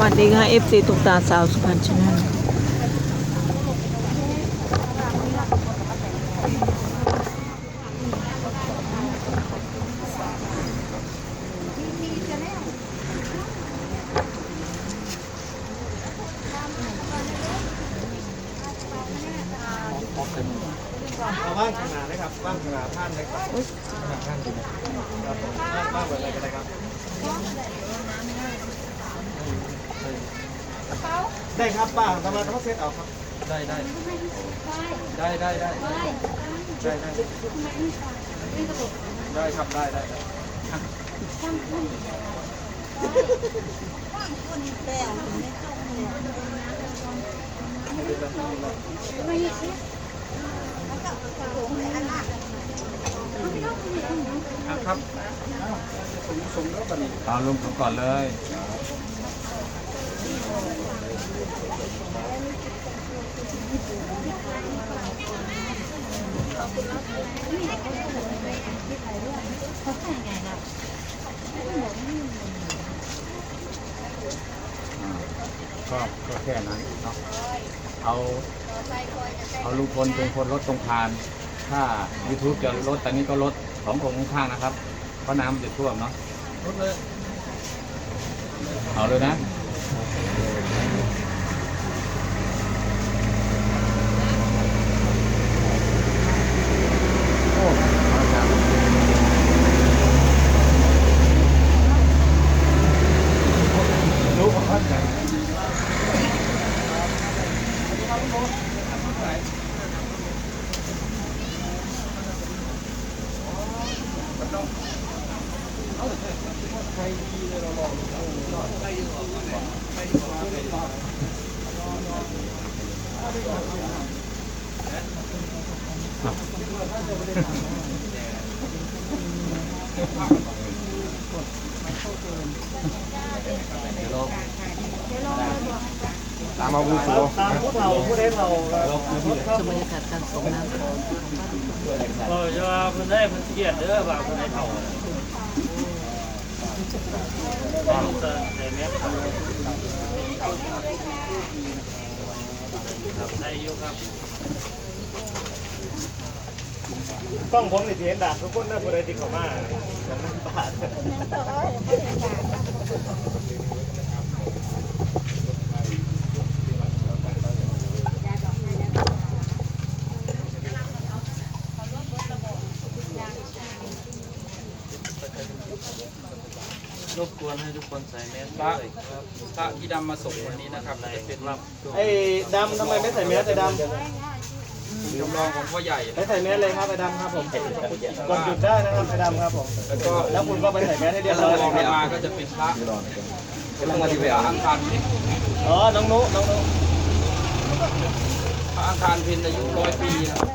วัสดีค่ะ FC ตุกตาสาวสุพรรณชนะ เอาว่างขนาดนะครับว่างขนาดท่านเลยครับขนาดท่านดีครับผมว่างว่างแบบไหนก็ได้ครับได้ครับป้าทำไมต้องเซตเอาครับ ได้ได้ได้ได้ ได้ได้ได้ได้ครับได้ได้ได้ครับสมแล้วบันเอาลงก่อนเลย ก็ก็แค่นั้นเนาะเอา เอาลุงพลเป็นคนลดตรงคาน ถ้า YouTube จะลดตอนนี้ก็ลดของของข้างนะครับ เพราะน้ำจะท่วมเนาะรถเลย เอาเลยนะ โอ้เอาจัง รู้ว่าท่านไหน ตามมาบูโซตามพวกเราผู้เล่นเราเรา ชมบรรยากาศการส่งน้ำ เออจะว่าเพิ่นได้เพิ่นเกลียดเด้อว่าเพิ่นได้เท่าต้องแต่แต่แม่ครับครับได้อยู่ครับต้องผมในเสียงด่าทุกคนนะผู้ใดที่เข้ามาน้ำบาดรบกวนให้ทุกคนใส่แมสพระด้วยครับพระที่นำมาส่งวันนี้นะครับในจะเป็นรับตัวไอ้ดำทำไมไม่ใส่แมสไอ้ดำจำลองของพ่อใหญ่ไม่ใส่แมสเลยครับไอ้ดำครับผมกดหยุดได้นะครับไอ้ดำครับผมแล้วก็แล้วคุณก็ไปใส่แมสให้เรียบจำลร้ออยงเลยลงคมารับก็จะเป็นพระกำลังมาที่พเวระลาอังคารอ๋อน้องนุน้องนุพระอังคารเพ็ญอายุร้อยปีนะครับ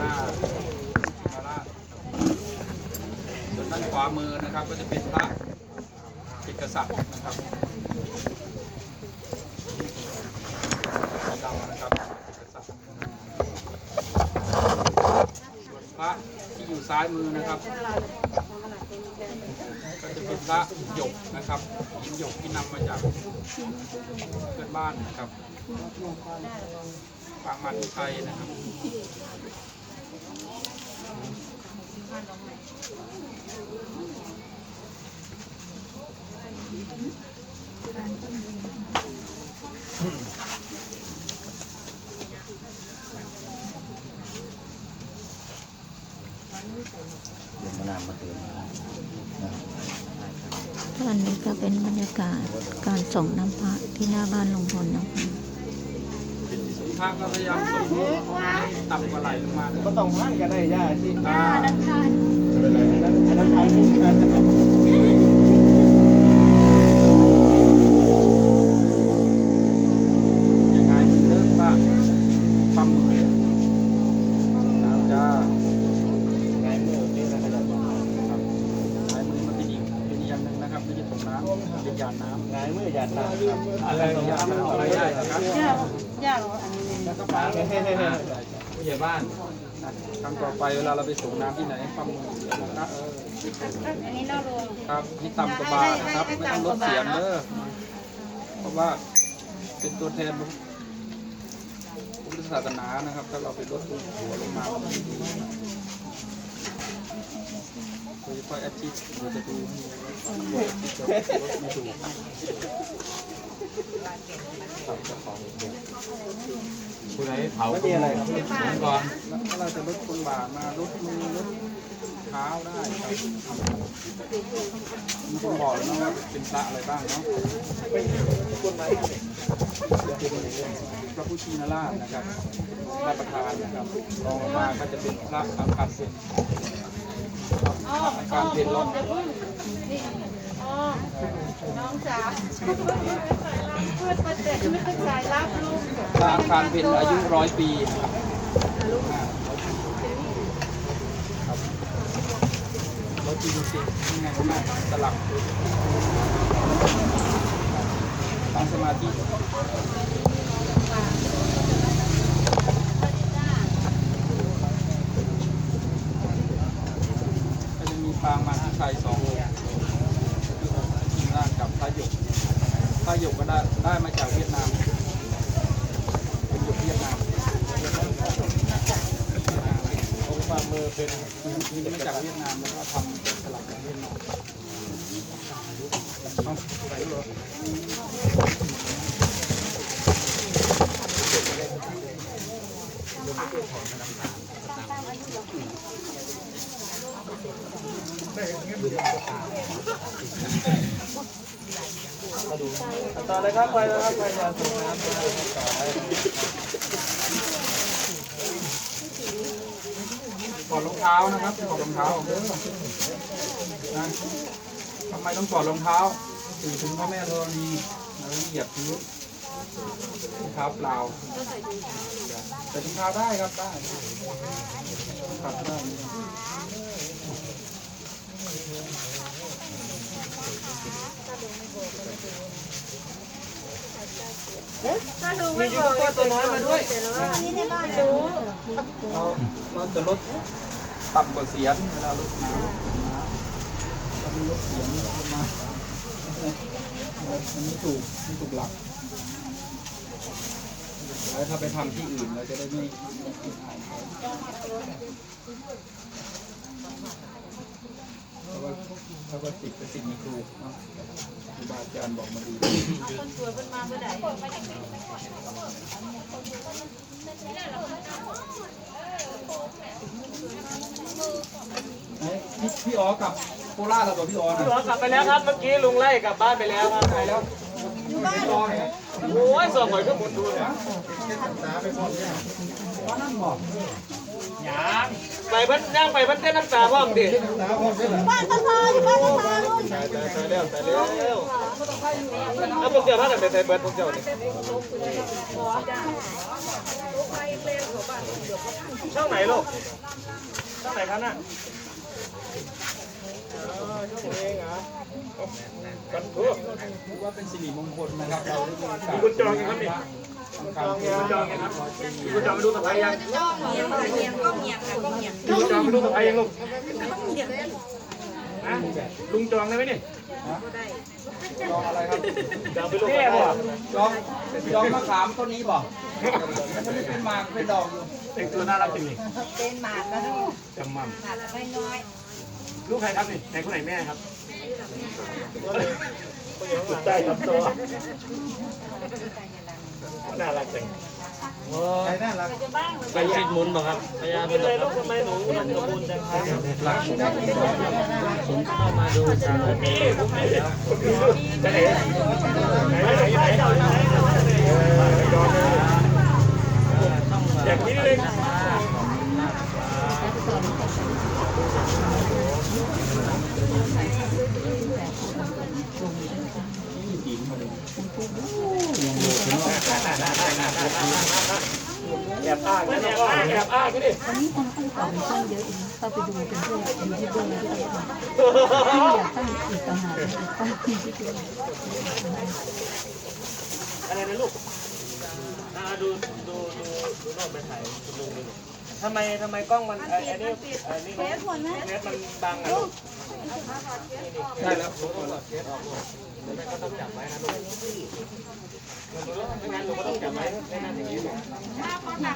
อ่าพระส่วนด้านขวามือนะครับก็จะเป็นพระเอ กษัตริย์นะครับดำนะครับกษัตริย์ส่วนพระที่อยู่ซ้ายมือนะครับ ก็จะเป็นพระหยกนะครับหินหยกที่นำมาจากเพื่อนบ้านนะครับปางมันไทยนะครับ ท่านนี้ก็เป็นบรรยากาศการส่งน้ำพระที่หน้าบ้านลุงพลนะคะพระก็พยายามส่งต่ำกว่าไหลลงมานะคก็รับต้องพันกันได้ย่าที่อ่าอันนั้นทายคู่กันนะครับ ยังไงเริ่มพระปั๊มมือจะ ไงมือนี่นะครับ ลายมือมันเป็นอีกเป็นอีกอย่างหนึ่งนะครับไม่ใช่ตกน้ำเป็นหยาดน้ำ ไงมือหยัดหนักครับ อะไรหยาดน้ำอะไรได้นะครับ แล้วก็ปาเฮ้เฮ้เฮ้ ผู้ใหญ่บ้านครั้งต่อไปเวลาเราไปส่งน้ำที่ไหนปั๊มมือนะเออ อันนี้นอกโรง ครั บาบาทนะครับไม่ต้องลดเสียงเด้อเพราะว่าเป็นตัวแทนพุทธศาสนานะครับ ถ้าเราไปลดตัวหัวลงมาก็ไม่ดีโดยเฉพาะแอาชีพเราจะดูให้ลดไม่ถูกผู้ใดเผาครับผมก่อนแล้วเราจะลดคนบาปมาลดมือลด เท้าได้ครับมีคนบอกแล้วนะว่าเป็นพระอะไรบ้างเนาะเป็นพระพุทธีนราชนะครับพระประธานนะครับรองลงมาก็จะเป็นพระอังคันเป็นอังคารเป็นรถน้องจ๋าเพื่อนประเด็นไม่เป็นสายลับลูกพระอังคารเป็นอายุร้อยปีนะครับ รถจริงจริงๆยังไงก็ไม่สลับตั้งสมาธิ ก็จะมีปางมาที่ชัยสององค์ทีมร่างกับพระหยกพระหยกก็ได้ได้มาจากเวียดนาม เป็นหยกเวียดนาม องค์ฝ่ามือเป็นมีมาจากเวียดนามแล้วก็ทำสลักจากเวียดนามเอาใส่รถต่อเลยครับไปแล้วครับไปยาสูบน้ำต่อได้ถอดรอง เท้านะครับถอดรองเท้าเด้อนะทำไมต้องถอดรองเท้าถึงถึงพ่อแม่ธรณีแล้วเหยียบพื้นรองเท้าเปล่าแต่ถุงเท้าได้ครับได้ครับได้ถ้าดูไม่พอก็ตัวน้อยมาด้วยนี่ในบ้านดูเราเราจะลด ต่ำกว่าเสียงเวลาลดน้ำเรามีลดเสียงลงมามันไม่ถูกไม่ถูกหลัก แล้วถ้าไปทำที่อื่นเราจะได้ไม่ไม่ผิดอ่านเพราะว่าเพราะว่าติดเป็นสิ่งมีครูเนาะครูบาอาจารย์บอกมาดีคนสวยเป็นมาเมื่อไหร่ไหน พี่พี่อ๋อกลับโคราชแล้วกับพี่อ๋อนะพี่อ๋อกลับไปแล้วครับเมื่อกี้ลุงไล่กลับบ้านไปแล้วครับไปแล้วพี่อ๋อเนี่ยโอ้ยส่งหอยขึ้นบนดูเนี่ยยังไปเพิ่นย่างไปเพิ่นเต้นน้ำตาพ่อมดิบ้านตาตาอยู่บ้านตาตาลูกตายตายตายแล้วตายแล้วเอาพวกเจ้าพากันไปใส่เบิร์ดพวกเจ้านี่ช่องไหนลูก ช่องไหนครับน่ะอ๋อช่องเองเหรอกันทุกถือว่าเป็นสิริมงคลนะครับเราได้มีโอกาสมีคุณจองยังครับนี่ทำการมีคุณจองยังครับมีคุณจองไปดูสะพายยังจ้องเงียงเงียงก็เงียงค่ะก็เงียงมีคุณจองไปดูสะพายยังลูกนะลุงจองได้ไหมนี่จองอะไรครับจองไปลูกแม่บ่จองจองมะขามต้นนี้บ่ มันไม่เป็นหมากเป็นดอกอยู่แต่งตัวน่ารักจริงนี่เป็นหมากแล้วลูกจำมั่มหมากน้อยลูกใครครับนี่ไหนคนไหนแม่ครับสุดใจครับตัวน่ารักจังใครน่ารักไปชิดมุนบ่ครับพยาเป็นเลยลูกทำไมหนูมันสมบูรณ์จังครับรักผมเข้ามาดูสารพีผมมีแล้วไหนไหนไหนไหน อย่างนี้เลยแอบอ้างแอบอ้างแอบอ้างก็ดิวันนี้คนตั้งต่อมันช่างเยอะเองเข้าไปดูกันด้วยยูทูบเบอร์ด้วยที่อยากตั้งอีกต่างหากตั้งที่ที่ด้วยอะไรนะลูกาดูดูดูดูนอกไปถ่ายคุณลุงดูทำไมทำไมกล้องมันไอ้ไอ้นี่ไอ้นี่เฟซหมดไหมเน็ตมันบังอะลูกได้แล้วไม่งั้นหนูก็ต้องจับไว้ไม่นั้นอย่างนี้หรอกน้ำแล้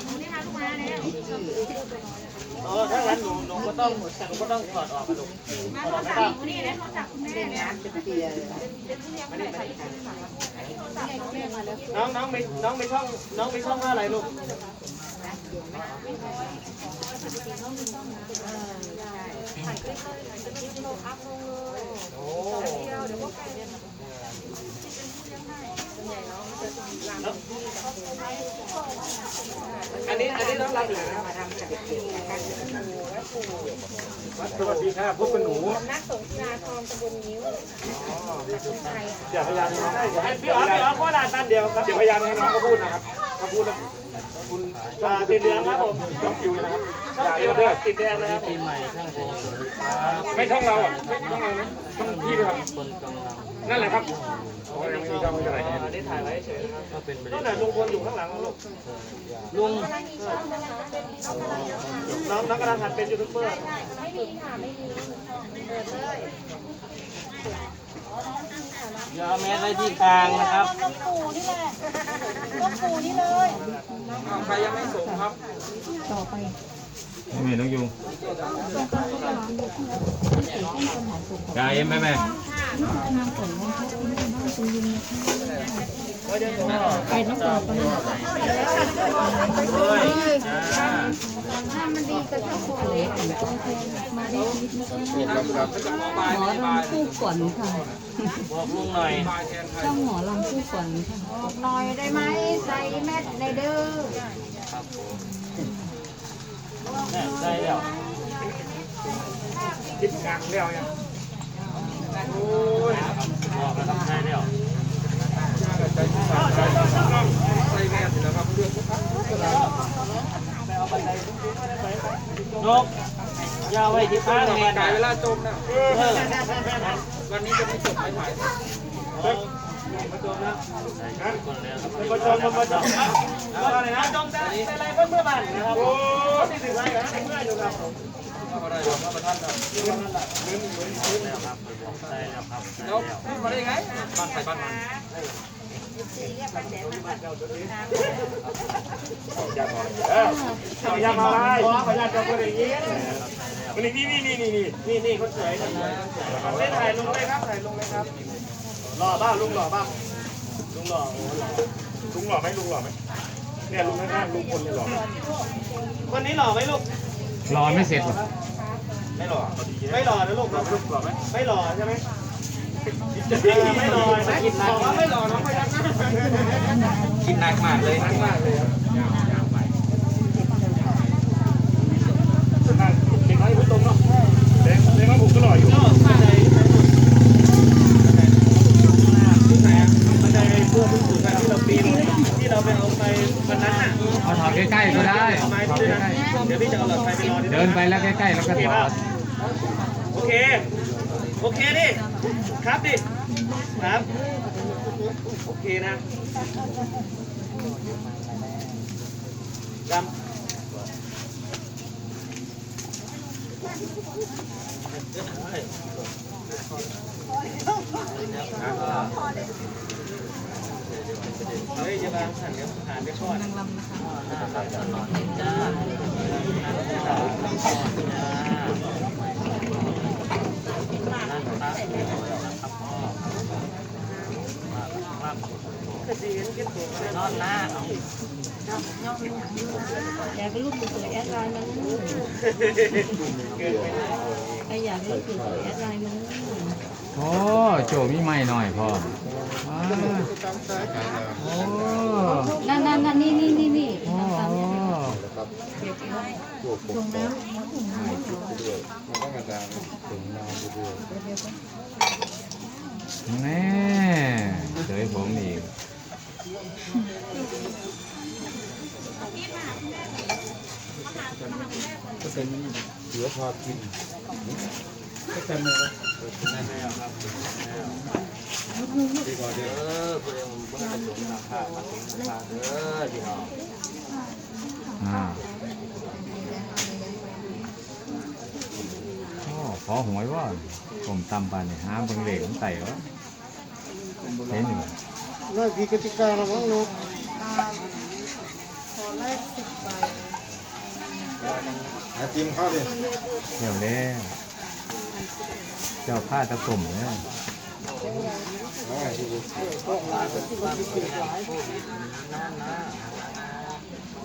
ว เออถ้างั้นหนูหนูก็ต้องหนูก็ต้องถอดออกลูกันลูกถอดออกไม่ได้น้องน้องมีน้องมีช่องน้องมีช่องว่าอะไรลูกโอ้ อันนี้อันนี้น้องเราอยู่นะครับสวัสดีครับพบกับหนูนักสงกรานต์ทองตะบนนิ้วอย่าพยายามให้ให้พี่อ๋อพี่อ๋อโคตรตันเดียวครับเดี๋ยวพยายามให้น้องเขาพูดนะครับเขาพูดแล้วคุณอ่าติดเหลืองครับผมต้องคิวนะครับ ช่องคิวนะครับติดแดงนะครับปีใหม่ช่างโพสวยไม่ช่องเราอะไม่ช่องเรานะช่องพี่ด้วยครับคนกำลังนั่นแหละครับโอ้ยยังไม่มีช่องเท่าไหร่อันนี้ถ่ายไว้เฉยนะครับก็เป็นบริต้นษัไหนทลุงพลอยู่ข้างหลังลูกลุงน้องน้องกำลังหัดเป็นยูทูบเบอร์ไม่มีค่ะไม่มีเปิดเลยอย่าเอาแมสไว้ที่กลางนะครับต้องปูนี่แหละต้องปูนี่เลยใครยังไม่ส่งครับ ต่อไป ไม่มีน้องยุงตรงกลางก็จะร้านเด็กที่เราเสียต้นปัญหาสุขภาพกายเอ็มไหมแม่นางฝนนะคะที่บ้านคุณยุงนะคะไปน้องต่อไปเฮ้ยจ้าถ้ามันดีก็จะขอเล็กก็แทนมาได้นิดนะคะหมอลำคู่ขวัญค่ะบอกลุงหน่อยช่องหมอลำคู่ขวัญค่ะหน่อยได้ไหมใส่แมสในเด้อแน่ ได้แล้วคิดงานแล้วยังโอ้ยบอกแล้วครับได้แล้วใจสั่นใจสั่นต้องใส่แมสแล้วครับเรื่องครั้งนกยาไว้ที่ข้างแมสกายนะเวลาจมนะวันนี้จะไม่จบไม่ถ่า ยมาจมนะคนแล้วครับมาจมมาจมอะไรนะจมแต่อะไรเพื่อเพื่อบ้านนะครับโอ้ที่ถึงไรกันเพื่ออยู่ครับผมก็ได้ครับประธานครับได้แล้วครับได้แล้วครับได้แล้วแล้วพูดมาได้ไงบ้านใครบ้านมันพยายามมาไล่พยายามจะเป็นอย่างนี้ นี่นี่นี่นี่นี่นี่นี่คนสวยคนสวยเล่นถ่ายลงเลยครับถ่ายลงเลยครับหล่อบ้าลุงหล่อบ้าลุงหล่อโอ้หล่อลุงหล่อไหมลุงหล่อไหมเนี่ยลุงข้างๆลุงคนเนี่ยหล่อคนนี้หล่อไหมลูกรอไม่เสร็จหรอไม่หล่อไม่หล่อนะลูกลูกหล่อไหมไม่หล่อใช่ไหมไม่หล่อนะบอกว่าไม่หล่อน้องพยักหน้ากินหนักมากเลยหนักมากเลยครับเด็กน้อยพูดตรงเนาะเด็กเด็กน้อยผมก็หล่ออยู่ ก็บันไดบันไดเพื่อผู้สูงอายุที่เราปีนที่เราไปเอาไปวันนั้นน่ะ เอาถอดใกล้ๆก็ได้ เอาไม้ ถอด ด้วยนะ ใกล้ เดี๋ยวพี่จะเอาหลอดไฟไปรอที่ๆเดินไปแล้วใกล้ๆแล้วก็ถอดโอเค โอเคดิ ครับดิ ครับ โอเคนะดำ เฮ้ยจะบาสั่นเดี๋ยวผ่านไปก่อนนางลำนะคะนอนหน้าอยากรูปสวยแอดไลน์มาเลยเกินไปนะใครอยากรูปสวยแอดไลน์มาเลยโอ้โจมีไม่หน่อยพ่อ โอ้นั่นนั่นนั่นนี่นี่นี่นี่โอ้น้ำตาลโอ้ชงน้ำถุงน้ำแน่เฉยผมอีกก็เป็นเหลือพอกินก็เต็มเลย เออผู้ใดผมผู้ใดจะสมราคามาถึงราคาเด้อพี่น้องอ่าโอ้ขอหวยว่าผมตำปานเนี่ยห้าเบิ่งเหล็กมันไต่วะเห็นอยู่น่าพีกติกาละมั้งเนาะขอแรกสิบใบไอติมเข้าดิเดี๋ยวแล้วเจ้าผ้าตะกลมเนี่ย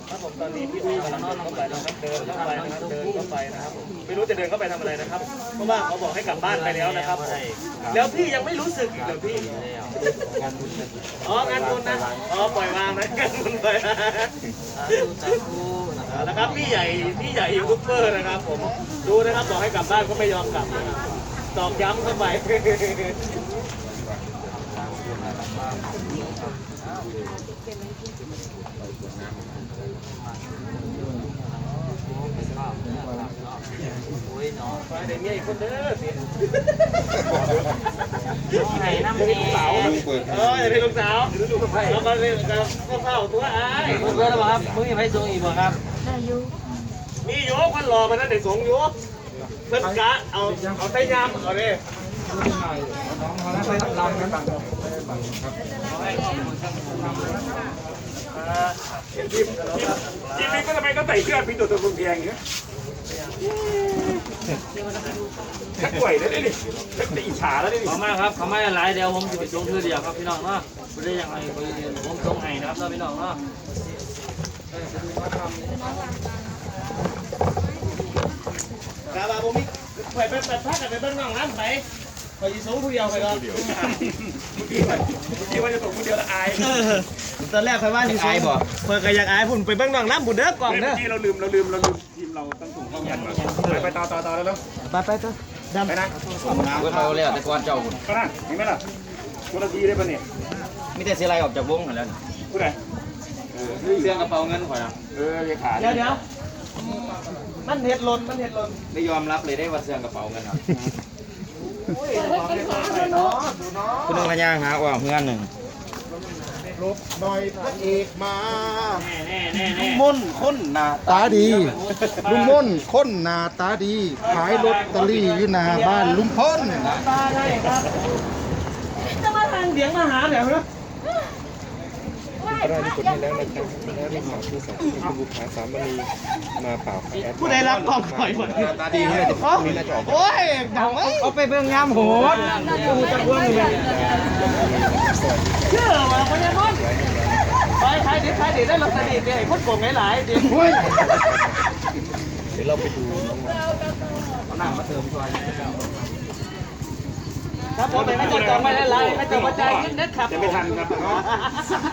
ครับผมตอนนี้พี่อุ้ยกำลังเดินเข้าไปนะครับเดินเข้าไปนะครับเดินเข้าไปนะครับผมไม่รู้จะเดินเข้าไปทำอะไรนะครับ เพราะว่าเขาบอกให้กลับบ้านไปแล้วนะครับผมแล้วพี่ยังไม่รู้สึกอีกเหรอพี่อ๋องานบุญนะอ๋อปล่อยวางนะงานบุญไปแล้วครับพี่ใหญ่พี่ใหญ่ยูทูบเบอร์นะครับ ผมดูนะครับบอกให้กลับบ้านก็ไม่ยอมกลับนะครับตอกย้ำเข้าไป ไปเดี๋ยวมีอีกคนเด้อสิไข่น้ำนี่สาวเอออย่าเป็นลูกสาวแล้วก็เล่นกับพ่อเฒ่าตัวอ้ายเพื่อนหรือเปล่าครับมึงยังไม่ส่งอีกบ่ครับ ได้อยุมีโยกมันรอมันนั่นเด็กสงโยกเพิ่นกะเอาเอาไส้ยำเอาดิน้องเขาแล้ว ไปลำกันบ้างทีมทีมทีมนี้ก็ทำไมก็ใส่เสื้อพี่ตัวตัวแพงอย่างเงี้ยชักไหวแล้วดิชักจะอิจฉาแล้วดิขอมากครับขอมากหลายเดียวผมจะไปส่งเพื่อเดียวครับพี่น้องเนาะไม่ได้ยังไงไปเรียนผมส่งให้นะครับพี่น้องเนาะกาบาผมมีไปไปไปพักกันไปเบิ้งน้องน้ำไป ไปยีสูงผู้เดียวไปก่อนเมื่อกี้ว่าเมื่อกี้ว่าจะส่งผู้เดียวละอายตอนแรกใครว่าที่อายบ่เพิ่นก็อยากอายพุ่นไปเบิ่งน้องน้ำบุญเด้อกล่องเด้อที่เราลืมเราลืมเราลืมทีมเราต้องส่งเข้ากันไปไปต่อต่อต่อแล้วไปไปเถอะดำไปนะเพื่อนเราเลยแต่ก่อนเจ้าก็นะเห็นไหมล่ะคนละทีได้ปะเนี่ยมีแต่เสียไรออกจากวงแล้วผู้ใดเรื่องกระเป๋าเงินข่อยนะเออเลขาเดี๋ยวเดี๋ยวมันเห็ดหล่นมันเห็ดหล่นไม่ยอมรับเลยได้ว่าเสื้อกระเป๋าเงินครับ คุณต้องระยางหาว่าเพื่อนหนึ่งลบหน่อยพระเอกมาแน่แน่แน่มุ่นคนหน้าตาดีลุงม่นคนหน้าตาดีขายลอตเตอรี่อยู่หน้าบ้านลุงพ้นจะมาทางเสียงมาหาเดี๋ยวนะ ผู้ใดรับกล้องข่อยหมดตาดีนี่จะมีน่าจะโอ้ยดังไหมเอาไปเบิ่งงามโหดเชื่อว่าพญามอนไปขายดิขายดิได้ลอตเตอรี่เดี๋ยวไอ้คนโกงหลายๆเดี๋ยวเฮ้ยเอาหน้ามาเติมช่วยครับ ผมไม่ต้องจองไปหลายๆไม่ต้องมาจ่ายเงินเด็ดครับจะไม่ทันครับ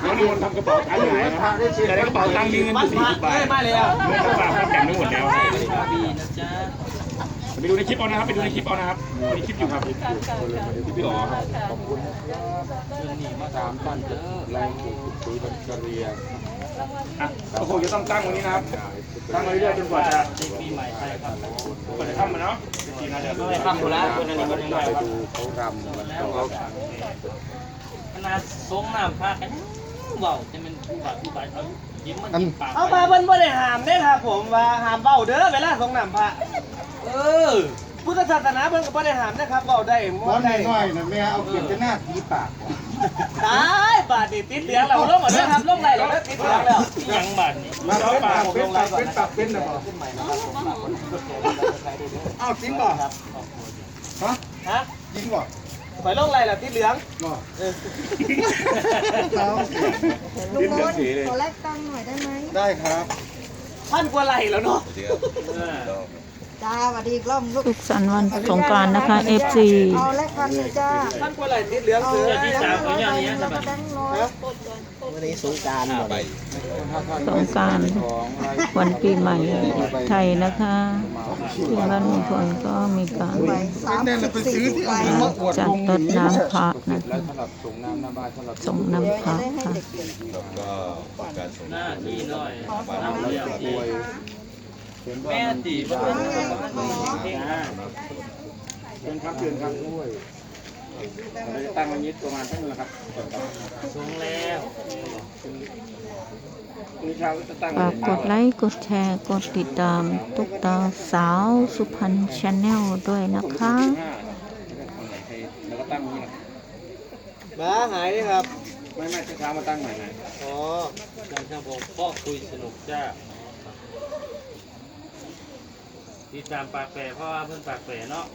น้องนิมนต์ทำกระเป๋าตังค์อยู่ไหนครับแต่ในกระเป๋าตังค์มีเงินอมันยู่สี่พระสิบบาทเอ้ยมาแล้วเงินเข้าฝากครับแบ่งไม่หมดแล้วดีนะจ๊ะไปดูในคลิปเอานะครับไปดูในคลิปเอานะครับมีคลิปอยู่ครับคลิปพี่อ๋อครับสามพันเด้อ อะก็คงจะต้องตั้งวันนี้นะครับ ตั้งไว้เรื่อยๆจนกว่าจะปีใหม่ไทยครับกว่าจะทำมันเนาะจริงๆนะเดี๋ยวไม่ทำอยู่แล้วคนนี้คนยังไงครับขนาดสงน้ำพากันเบาจะเป็นผู้บาดผู้บาดเขายิ้มมันยิ้มปากเอามาเพิ่นบ่ได้ห้ามเด้ครับผมว่าห้ามเบ้าเด้อเวลาสงน้ำพระเออพุทธศาสนาเพิ่นก็บ่ได้ห้ามนะครับเบ้าได้บ่ได้น้อยนะแม่เอาเก็บจะหน้าผีปาก ตายบาดนี่ติดเหลืองแล้วลงหมดแล้วครับลงได้แล้วติดเหลืองแล้วยังบาดนี่มาเป็นปากเป็นปากเป็นปากเป็นนะบ่อ้าวจริงบ่ะฮะฮะจริงบ่ะไปลงไรล่ะติดเหลืองบ่ลุงมดขอแลกตังค์หน่อยได้ไหมได้ครับพันกว่าไรแล้วเนาะ จ้าสวัสดีอีกรอบลูกสุขสันต์วันสงกรานต์นะคะ FC เอาแลกพันหนึ่งจ้าพันกว่าไรติดเหลืองเอาเสือแบงค์ร้อยแล้วก็แบงค์ร้อยสงกรารวันปีใหม่ไทยนะคะที่บ้านลุงพลก็มีการใบสามสิบสี่สิบใบจัดรดน้ำพระนะคะแล้วสำหรับส่งน้ำหน้าบ้านสำหรับส่งเดี๋ยวน้ำพจะระได้ให้ค่ะ เด็กหน้าที่หน่อยๆขอสองร้อยสิบ แม่ตีบ่ขอเป็นให้ขอเชิญครับเชิญครับเราจะตั้งไว้นิดประมาณเท่านี้ครับสูงแล้วนี่เช้าจะตั้งฝากกดไลค์กดแชร์กดติดตามตุ๊กตาสาวสุพรรณชาแนลด้วยนะคะแล้วก็ตั้งนี้นะม้าหายนี่ครับ ไม่ไม่เช้ามาตั้งใหม่ไงอ๋อจำช่างผมก็คุยสนุกจ้า ติดตามปากแปรเพราะว่าเพื่อนปากแปรเนาะ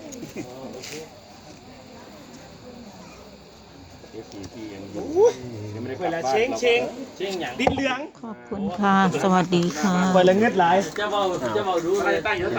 เอฟซีที่ยังยังไม่ได้กเวลับลาบ้านเชงเชงเช่งอย่างดินเหลืองขอบคุณค่ะ สวัสดีค่ะเวลาเงือดไหลจะเบาจะเบาดูเลย